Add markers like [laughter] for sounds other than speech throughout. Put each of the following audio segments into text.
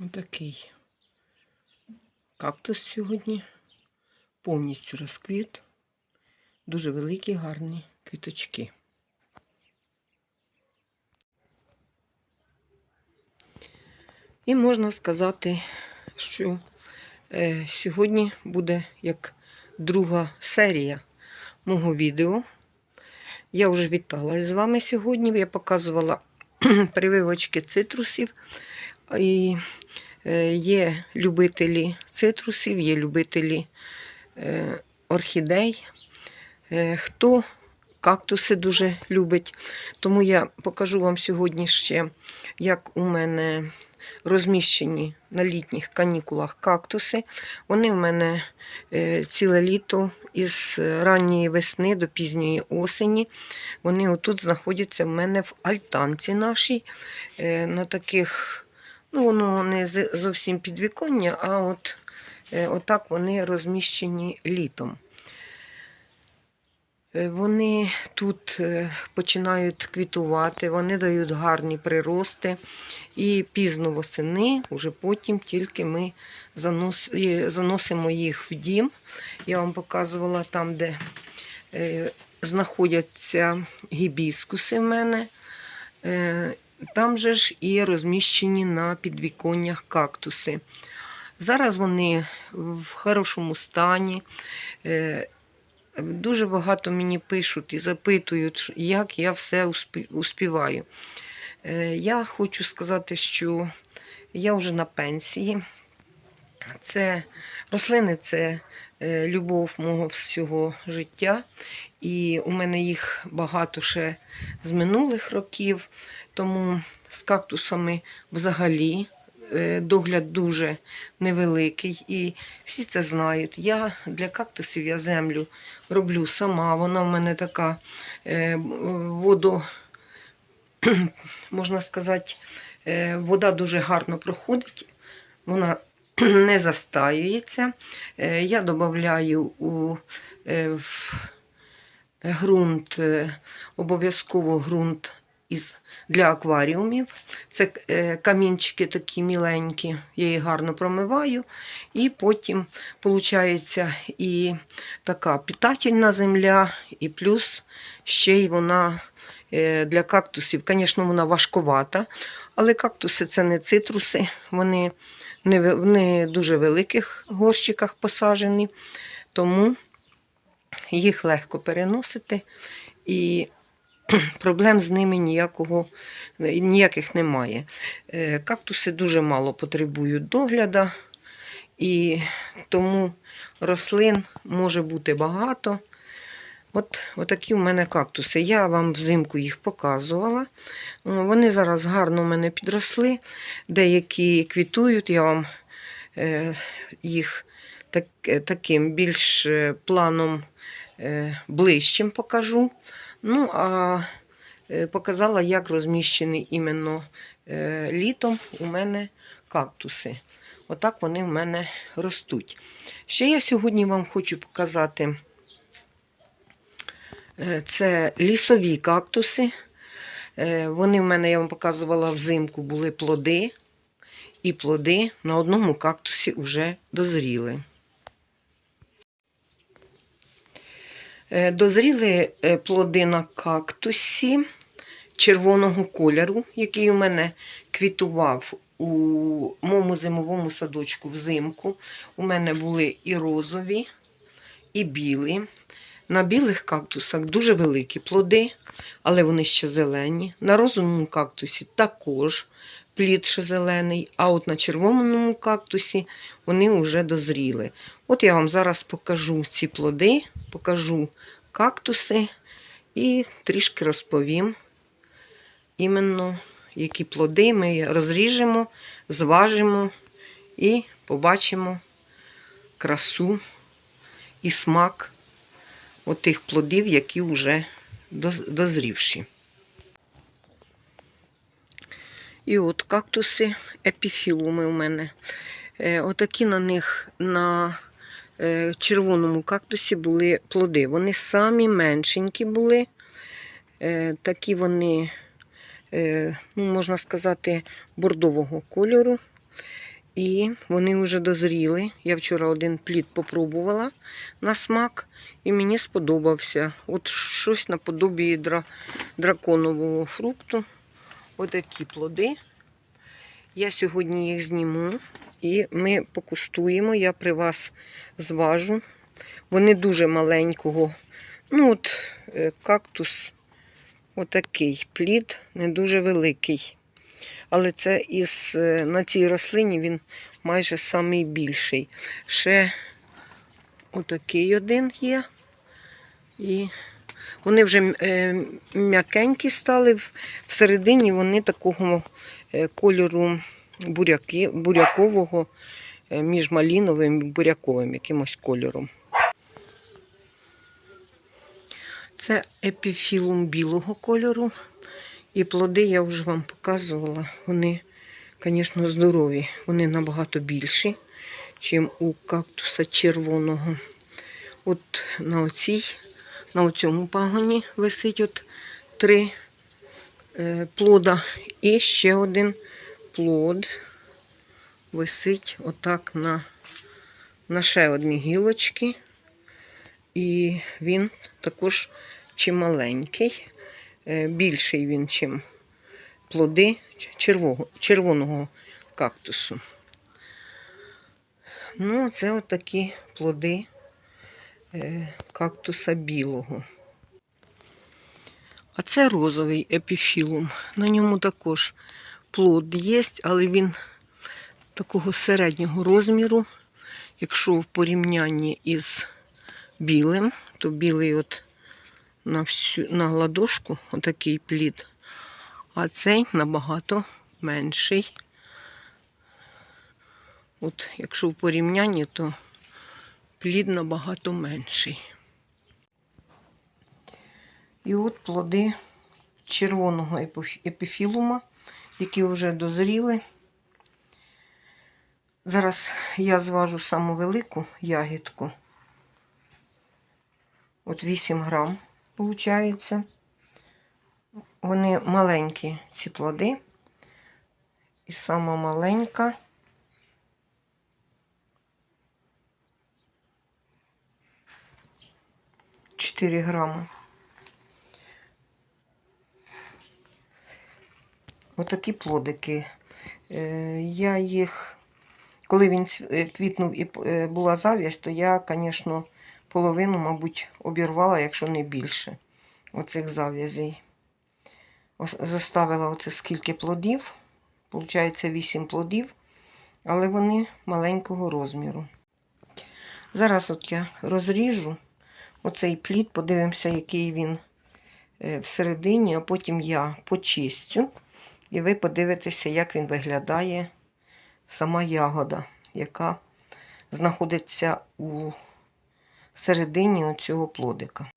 Отакий кактус сьогодні. Повністю розквіт. Дуже великі, гарні квіточки. І можна сказати, що е, сьогодні буде як друга серія мого відео. Я вже віталась з вами сьогодні. Я показувала [clears throat] прививочки цитрусів. І е, є любителі цитрусів, є любителі е, орхідей. Е, Хто кактуси дуже любить. Тому я покажу вам сьогодні ще, як у мене розміщені на літніх канікулах кактуси. Вони в мене ціле літо із ранньої весни до пізньої осені. Вони отут знаходяться в мене в альтанці нашій. На таких, ну воно не зовсім підвіконня, а от е, отак вони розміщені літом. Е, Вони тут е, починають квітувати, вони дають гарні прирости. І пізно восени, уже потім тільки ми заносимо їх в дім. Я вам показувала там, де знаходяться гібіскуси в мене. Там же ж і розміщені на підвіконнях кактуси. Зараз вони в хорошому стані. Е, Дуже багато мені пишуть і запитують, як я все успіваю. Е, Я хочу сказати, що я вже на пенсії. Це рослини це е, любов мого всього життя. І у мене їх багато ще з минулих років. Тому з кактусами взагалі е, догляд дуже невеликий. І всі це знають. Я для кактусів я землю роблю сама. Вона в мене така е, водо, [clears throat] можна сказати, е, вода дуже гарно проходить. Вона [clears throat] не застаюється. Я додаю у в ґрунт, обов'язково ґрунт із, для акваріумів. Це е, камінчики такі міленькі, я їх гарно промиваю. І потім виходить і така питательна земля, і плюс ще й вона е, для кактусів, звісно, вона важковата, але кактуси це не цитруси, вони не в не дуже великих горщиках посаджені, тому їх легко переносити і [clears throat] проблем з ними ніякого, ніяких немає. Е, Кактуси дуже мало потребують догляду, і тому рослин може бути багато. От, отакі у мене кактуси. Я вам взимку їх показувала. Вони зараз гарно в мене підросли. Деякі квітують, я вам е, їх так, е, таким більш планом ближчим покажу. Ну, а е, показала, як розміщені іменно е, літом у мене кактуси. Отак вони в мене ростуть. Ще я сьогодні вам хочу показати. Е, Це лісові кактуси. Вони в мене, я вам показувала взимку, були плоди, і плоди на одному кактусі вже дозріли. Дозріли е, плоди на кактусі червоного кольору, який у мене квітував у моєму зимовому садочку взимку. У мене були і розові, і білі. На білих кактусах дуже великі плоди, але вони ще зелені. На розовому кактусі також плід ще зелений, а от на червоному кактусі вони вже дозріли. От я вам зараз покажу ці плоди, покажу кактуси і трішки розповім іменно, які плоди ми розріжемо, зважимо і побачимо красу і смак отих плодів, які вже дозрівші. І от кактуси епіфілуми у мене. Е, Отакі на них на червоному кактусі були плоди. Вони самі меншенькі були. Е, Такі вони, е, ну, можна сказати, бордового кольору. І вони вже дозріли. Я вчора один плід попробувала на смак, і мені сподобався. От щось наподобі дра... драконового фрукту. Отакі плоди. Я сьогодні їх зніму і ми покуштуємо. Я при вас зважу. Вони дуже маленького. Ну, от е, кактус отакий плід, не дуже великий. Але це із е, на цій рослині він майже самий більший. Ще отакий один є. І вони вже е, м'якенькі стали. Всередині вони такого е, кольору буряки, бурякового е, між маліновим і буряковим якимось кольором. Це епіфілум білого кольору. І плоди я вже вам показувала. Вони, звісно, здорові. Вони набагато більші, ніж у кактуса червоного. От на оцій, на цьому пагоні висить от три е, плода. І ще один плод висить отак на, на ще одні гілочки. І він також чималенький. Е, більший він, чим плоди червого, червоного кактусу. Ну, це от такі плоди кактуса білого. А це розовий епіфілум. На ньому також плод є, але він такого середнього розміру. Якщо в порівнянні із білим, то білий от на всю на ладошку отакий плід, а цей набагато менший. От, якщо в порівнянні, то плід набагато менший. І от плоди червоного епіфілума, які вже дозріли. Зараз я зважу саму велику ягідку. От 8 грам виходить. Вони маленькі, ці плоди. І сама маленька. Чотири грами. Отакі плодики. Е, Я їх, коли він е, квітнув і е, була зав'язь, то я, звісно, половину, мабуть, обірвала, якщо не більше, оцих зав'язей. Заставила оце скільки плодів. Получається 8 плодів, але вони маленького розміру. Зараз от я розріжу оцей плід, подивимося, який він е, всередині, а потім я почистю. І ви подивитеся, як він виглядає сама ягода, яка знаходиться у середині оцього плодика.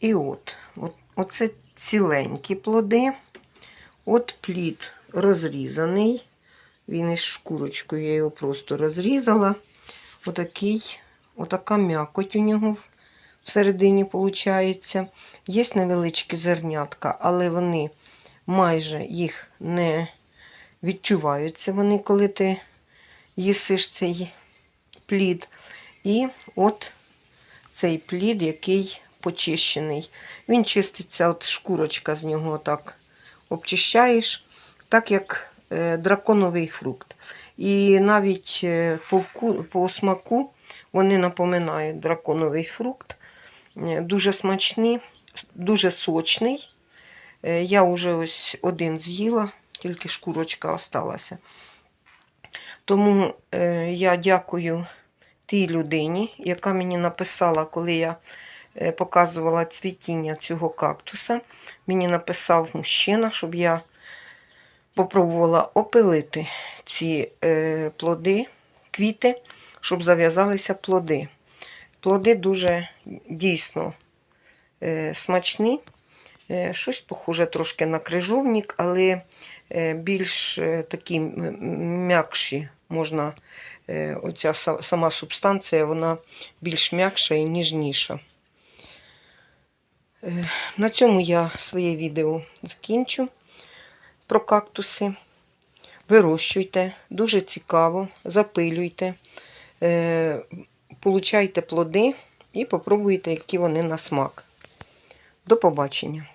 І от, от оце ціленькі плоди. От плід розрізаний. Він із шкурочкою, я його просто розрізала. Отакий, отака м'якоть у нього всередині виходить. Є невеличкі зернятка, але вони майже їх не відчуваються. Вони, коли ти їсиш цей плід. І от цей плід, який почищений. Він чиститься, от шкурочка з нього так обчищаєш, так як е, драконовий фрукт. І навіть е, по, по смаку вони напоминають драконовий фрукт. Е, Дуже смачний, дуже сочний. Е, Я вже ось один з'їла, тільки шкурочка осталася. Тому е, я дякую тій людині, яка мені написала, коли я показувала цвітіння цього кактуса. Мені написав мужчина, щоб я попробувала опилити ці плоди, квіти, щоб зав'язалися плоди. Плоди дуже дійсно е, смачні. Е, Щось похоже трошки на крижовник, але е, більш такі м'якші можна. Оця сама субстанція, вона більш м'якша і ніжніша. На цьому я своє відео закінчу про кактуси. вирощуйте, дуже цікаво, запилюйте, получайте плоди і попробуйте, які вони на смак. До побачення!